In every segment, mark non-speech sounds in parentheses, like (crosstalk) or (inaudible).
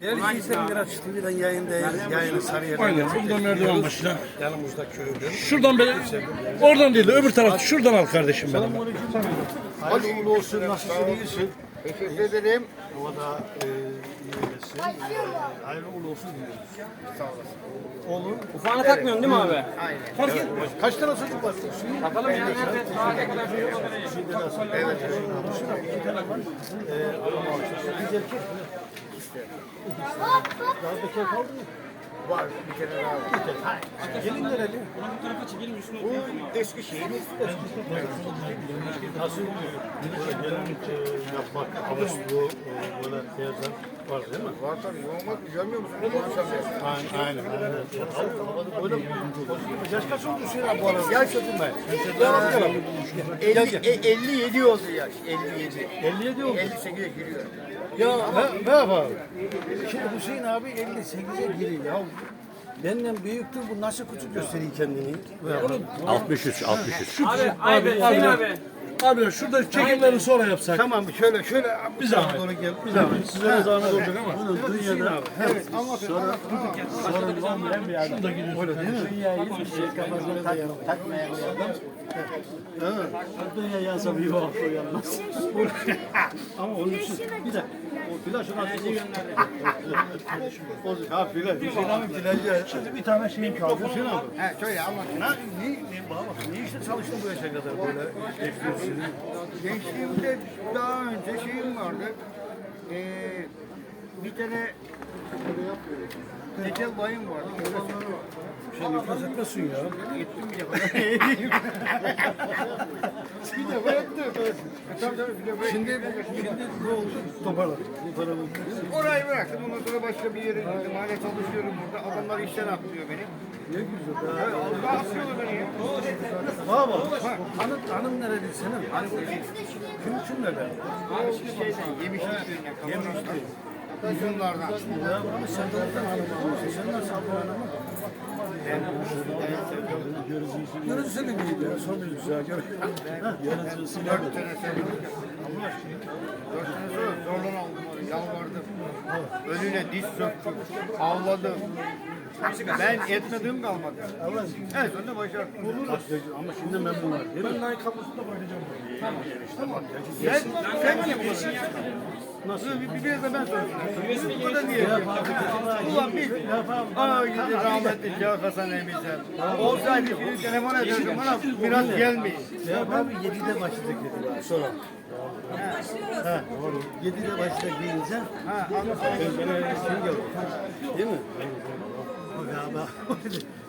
Değerli izleyiciler Miraç TV'den yayındayız. Yayını Sarıyer'den Aynen, buradan merdiven başına. Yanımızda köyde. Şuradan beri, oradan değil de öbür taraf, şuradan al kardeşim benim. Hadi uğurlu olsun. Nasılsın? iyisin? Teşekkür ederim. E, iyilesin. E, hayırlı uğurlu olsun diyoruz. Sağ olasın. Oğlum. Ufağını takmıyorsun değil mi abi? Aynen. Fark etmez. Kaç tane çocuk var? Takalım ya. Nerede? Saate kadar çocuk olur. Evet. İki tane var. E, alacağız. Biz erkek mi? Daha bekar kaldı mı? Var bir kere daha var. Gelin nereli? Bu eski şeyimiz. Nasıl gelin e, yapmak, e, böyle beyazlar var değil mi? Var tabii. Yoğun görmüyor musun? Aynen, aynen. aynen. Böyle yaş kaç oldu Hüseyin abi bu arada? Yaş çocuğum ben. Devam edelim. 50, e, 57 oldu yaş. 57. 57 oldu. 58'e giriyor. Ya ne, ne yapalım? Şimdi Hüseyin abi 58'e giriyor ya. Benden büyüktür bu nasıl küçük gösteriyor kendini? 63, 63. Abi, abi, Hüseyin abi. Abi şurada çekimleri sonra yapsak. Tamam şöyle şöyle Bir zahmet. doğru gel. Bir zahmet. Size de zahmet olacak ama. Bunu dünyada Evet anlatın. Sonra, Şurada gidiyorsun. öyle değil mi? Dünyayı hiçbir şey kafasına tak, takmayan bir adam. Dünya yansa bir vakit uyanmaz. Ama onun için bir dakika. O flaş onu atıyor. Bozuk. Ha flaş. Hüseyin abi filajı. Şimdi bir tane şeyim kaldı. Hüseyin abi. He şöyle anlatın. Ne, ne, ne, bana bak, ne işte çalıştın bu yaşa kadar böyle? Gençliğimde daha önce şeyim vardı. Ee, bir tane Ecel bayım vardı. Oğlanları var. Sen iflas etmesin ya. Ettim bir defa. bir defa ettim. Tabii tabii bir defa Şimdi, şimdi ne oldu? Toparladık. Orayı bıraktım. Ondan sonra başka bir yere gittim. Hala çalışıyorum burada. Adamlar işten atlıyor beni. Ne güzel. Evet, Allah atlıyorlar beni ya. Baba, hanım, hanım nerede senin? Bu Kim kim nerede? o şeyden yemişlik Yemişlik. Sen. Sen? Görüntüsü senin iyiydi ya. Son bir güzel gör. Görüntüsü Dört sene sonra. Allah aşkına. Dört sene sonra zorlan aldım. Yalvardım. Önüne diz söktüm. Ağladım. Ben etmediğim kalmadı. En sonunda başardım. Ama şimdi memnun var. Ben layık kapısında bakacağım. Sen, sen niye bulasın? Nasıl? Bir, bir, biraz da ben sorayım. Bu da niye? Ulan bir. Aa gidi rahmetli Cevap Hasan Emizem. Olsaydı şimdi telefon ederdim bana biraz gelmeyin. Ya abi 7'de başladık dedi sonra. Ha, doğru. 7'de başladık deyince Ha, anladım. ben? Değil mi?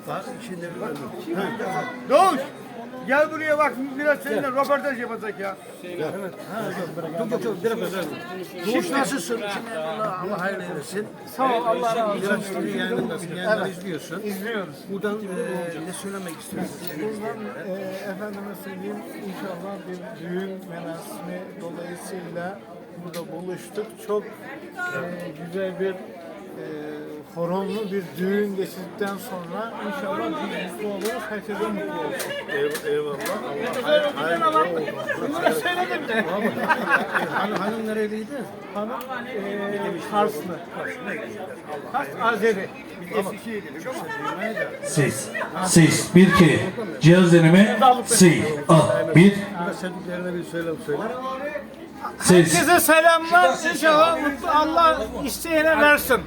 Bak şimdi. Doğuş! Gel buraya bak biraz seninle röportaj yapacak ya. Dur dur dur biraz özel. Doğuş nasılsın? Şimdi Allah, Allah hayırlı eylesin. Sağ ol Allah razı olsun. Biraz TV yayınındasın. Yayınları izliyorsun. İzliyoruz. Buradan e, ne söylemek istiyorsun? Buradan e, efendime söyleyeyim inşallah bir düğün merasimi dolayısıyla burada buluştuk. Çok e, güzel bir e, horonlu bir düğün geçirdikten sonra inşallah biz mutlu oluruz. Herkese mutlu olsun. Eyvallah. Eyvallah. Hayır, hayır. Bunları söyledim de. Hanım, hanım nereliydi? Hanım e, Karslı. Kars Azeri. Ses. Ses. 1 2. Cihaz deneme. Si. A. 1. Burada sevdiklerine bir söyle söyle. Ses. Herkese selamlar. İnşallah mutlu Allah isteyene versin.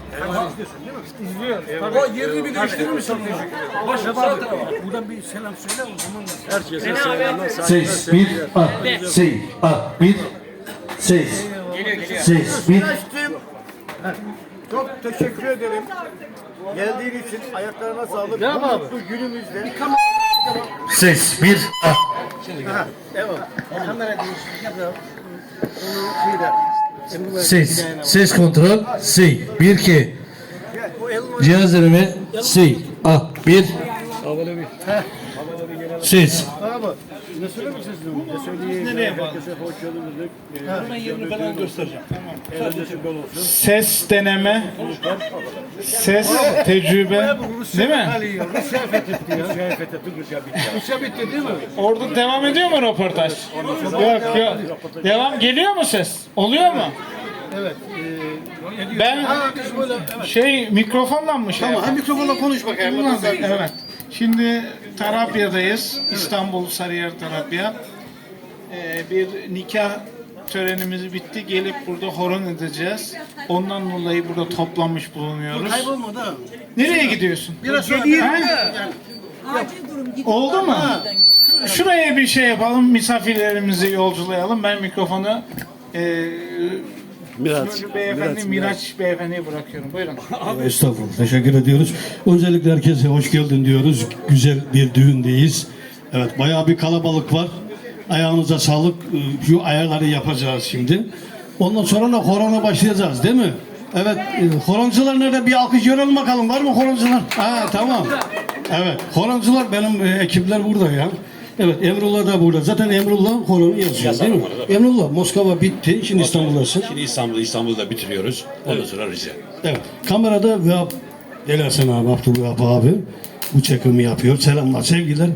İzliyoruz. O yerini bir değiştirir misin? Başla sağ tarafa. Buradan bir selam söyle o zaman. Herkese selamlar. Ses. 1 A. Si. A. 1. Ses. Ses. 1. Açtım. Çok teşekkür ederim. Geldiğin için ayaklarına sağlık. Bu mutlu günümüzde. Ses. 1 A. Evet. Kamera değişiklik yapalım. Ses. Ses kontrol. Si. 1 2. Cihaz deneme. Si. A. 1. Ses. Ne söylemek istiyorsun? Ne söyleyeyim? Nereye Herkese hoş geldiniz. Hemen yerini falan göstereceğim. Ses deneme, ses tecrübe, değil mi? Rusya fethetti ya. Rusya fethetti. Rusya bitti. Rusya bitti değil mi? Orada devam ediyor mu röportaj? Yok yok. Devam geliyor mu ses? Oluyor mu? Evet. Ben şey mikrofonla mı şey Tamam, mikrofonla konuş bakayım. Evet. Şimdi Tarabya'dayız. İstanbul Sarıyer Tarabya. Ee, bir nikah törenimiz bitti. Gelip burada horon edeceğiz. Ondan dolayı burada toplanmış bulunuyoruz. Kaybolmadı ha. Nereye gidiyorsun? Biraz sonra Ha? Acil durum gidin. Oldu mu? Şu- Şuraya bir şey yapalım, misafirlerimizi yolculayalım. Ben mikrofonu e, Miraç, beyefendi, Miraç, beyefendiye bırakıyorum. Buyurun. (laughs) Estağfurullah. Teşekkür ediyoruz. Öncelikle herkese hoş geldin diyoruz. Güzel bir düğündeyiz. Evet bayağı bir kalabalık var. Ayağınıza sağlık. Ee, Şu ayarları yapacağız şimdi. Ondan sonra da horona başlayacağız değil mi? Evet. e, Horoncular nerede? Bir alkış görelim bakalım. Var mı horoncular? Ha tamam. Evet. Horoncular benim e, ekipler burada ya. Evet Emrullah da burada. Zaten Emrullah horonu yazıyor değil mi? Emrullah Moskova bitti. Şimdi İstanbul'dasın. Şimdi İstanbul, İstanbul'da bitiriyoruz. Ondan sonra Rize. Evet. Kamerada Vehap Delasen abi, Abdülvehap abi bu çekimi yapıyor. Selamlar, sevgiler.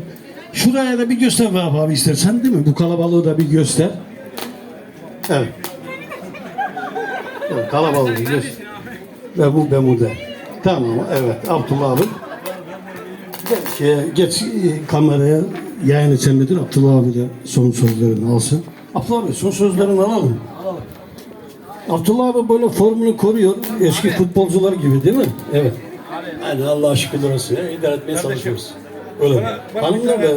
Şuraya da bir göster Vehap abi istersen değil mi? Bu kalabalığı da bir göster. Evet. evet kalabalığı göster. Ve bu burada. Tamam, evet. Abdullah abi. Geç, e, geç e, kameraya yayın için midir? Abdullah abi de son sözlerini alsın. Abdullah abi son sözlerini alalım. Abdullah abi böyle formunu koruyor. Eski futbolcular gibi değil mi? Evet. Yani Allah'a şükürler olsun. ya, İdare etmeye çalışıyoruz. Öyle mi? Hanım nerede?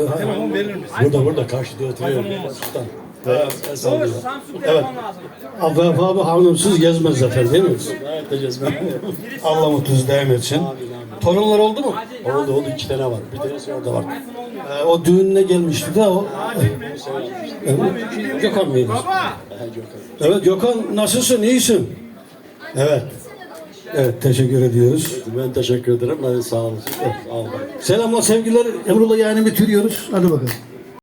Burada burada karşıda oturuyor. Sultan. Evet, telefon lazım. Abdullah abi hanımsız gezmez zaten değil mi? Evet, diyeceğiz ben. Allah mutluluk daim etsin. Torunlar oldu mu? Oldu oldu iki tane var. Bir tanesi orada var. Ee, o düğününe gelmişti de o. Evet. Gökhan mıydı? Evet Gökhan nasılsın? İyisin? Evet. Evet teşekkür ediyoruz. Ben teşekkür ederim. Hadi sağ olun. Sağ olun. Selamlar sevgiler. Emrullah yayını bitiriyoruz. Hadi bakalım.